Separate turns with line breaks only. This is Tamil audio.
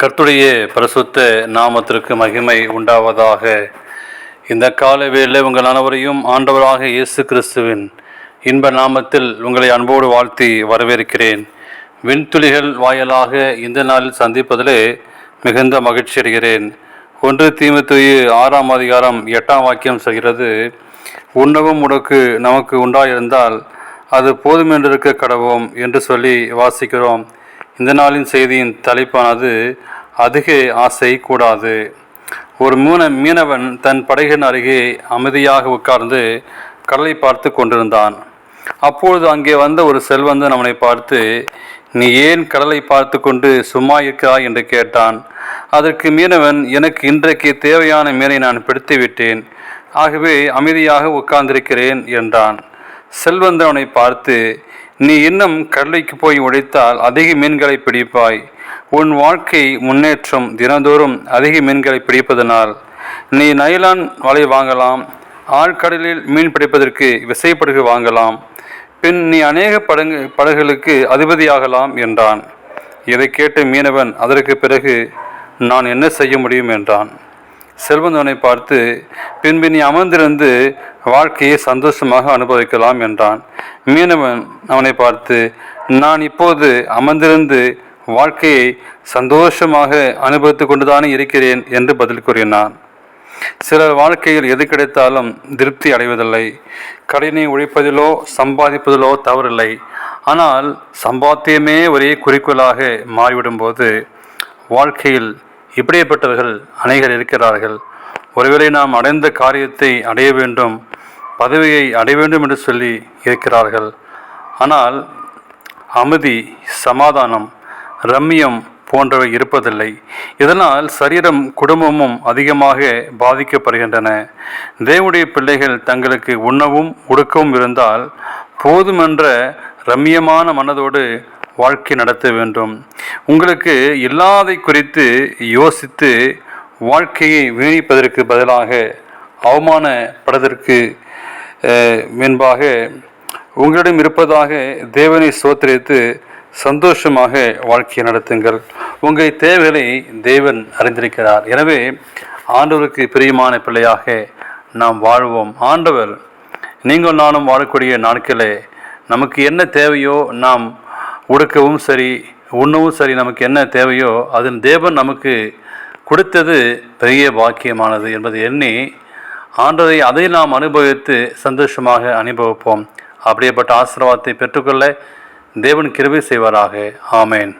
கர்த்துடைய பிரசுத்த நாமத்திற்கு மகிமை உண்டாவதாக. இந்த கால வேளையில் உங்கள் அனைவரையும் ஆண்டவராக இயேசு கிறிஸ்துவின் இன்ப நாமத்தில் உங்களை அன்போடு வாழ்த்தி வரவேற்கிறேன். விண்துளிகள் வாயிலாக இந்த நாளில் சந்திப்பதிலே மிகுந்த மகிழ்ச்சி அடைகிறேன். ஒன்று தீமத்துயு ஆறாம் அதிகாரம் எட்டாம் வாக்கியம் செய்கிறது உண்ணவும் உனக்கு நமக்கு உண்டாயிருந்தால் அது போதுமென்றிருக்க கடவோம் என்று சொல்லி வாசிக்கிறோம். இந்த நாளின் செய்தியின் தலைப்பானது அதிக ஆசை கூடாது. ஒரு மூன மீனவன் தன் படகின் அருகே அமைதியாக உட்கார்ந்து கடலை பார்த்து கொண்டிருந்தான். அப்பொழுது அங்கே வந்த ஒரு செல்வந்தன் அவனை பார்த்து நீ ஏன் கடலை பார்த்து கொண்டு சும்மா இருக்கிறாய்? என்று கேட்டான். அதற்கு மீனவன் எனக்கு இன்றைக்கு தேவையான மீனை நான் பிடித்து விட்டேன் ஆகவே அமைதியாக உட்கார்ந்திருக்கிறேன் என்றான். செல்வந்தன் அவனை பார்த்து நீ இன்னும் கடலைக்கு போய் உடைத்தால் அதிக மீன்களை பிடிப்பாய். உன் வாழ்க்கை முன்னேற்றம் தினந்தோறும் அதிக மீன்களை பிடிப்பதனால். நீ நைலான் வலை வாங்கலாம். ஆழ்கடலில் மீன் பிடிப்பதற்கு விசைப்படகு வாங்கலாம். பின் நீ அநேக படகு படகுகளுக்கு அதிபதியாகலாம் என்றான். இதை கேட்ட மீனவன் அதற்கு பிறகு நான் என்ன செய்ய முடியும்? என்றான். செல்வந்தவனை பார்த்து பின்பு நீ அமர்ந்திருந்து வாழ்க்கையை சந்தோஷமாக அனுபவிக்கலாம் என்றான். மீனவன் அவனை பார்த்து நான் இப்போது அமர்ந்திருந்து வாழ்க்கையை சந்தோஷமாக அனுபவித்து கொண்டுதானே இருக்கிறேன்? என்று பதில் கூறினான். சிலர் வாழ்க்கையில் எது கிடைத்தாலும் திருப்தி அடைவதில்லை. கடனை உழைப்பதிலோ சம்பாதிப்பதிலோ தவறில்லை. ஆனால் சம்பாத்தியமே ஒரே குறிக்கோளாக மாறிவிடும்போது வாழ்க்கையில் இப்படிப்பட்டவர்கள் அநேகர் இருக்கிறார்கள். ஒருவேளை நாம் அடைந்த காரியத்தை அடைய வேண்டும் பதவியை அடைய வேண்டும் என்று சொல்லி இருக்கிறார்கள். ஆனால் அமைதி சமாதானம் ரம்மியம் போன்றவை இருப்பதில்லை. இதனால் சரீரம் குடும்பமும் அதிகமாக பாதிக்கப்படுகின்றன. தேவனுடைய பிள்ளைகள் தங்களுக்கு உண்ணவும் உடுக்கவும் இருந்தால் போதுமென்ற ரம்மியமான மனதோடு வாழ்க்கை நடத்த வேண்டும். உங்களுக்கு இல்லாதை குறித்து யோசித்து வாழ்க்கையை வீணிப்பதற்கு பதிலாக அவமானப்படதற்கு முன்பாக உங்களிடம் இருப்பதாக தேவனை சோத்திரித்து சந்தோஷமாக வாழ்க்கையை நடத்துங்கள். உங்கள் தேவைகளை தேவன் அறிந்திருக்கிறார். எனவே ஆண்டவருக்கு பிரியமான பிள்ளையாக நாம் வாழ்வோம். ஆண்டவர் நீங்கள் நானும் வாழக்கூடிய நாட்களே நமக்கு என்ன தேவையோ நாம் உடுக்கவும் சரி உண்ணவும் சரி நமக்கு என்ன தேவையோ அதன் தேவன் நமக்கு கொடுத்தது பெரிய பாக்கியமானது என்பதை எண்ணி ஆண்டதை அதை நாம் அனுபவித்து சந்தோஷமாக அனுபவிப்போம். அப்படியேப்பட்ட ஆசீர்வாதத்தை பெற்றுக்கொள்ள தேவன் கிருபை செய்வாராக. ஆமேன்.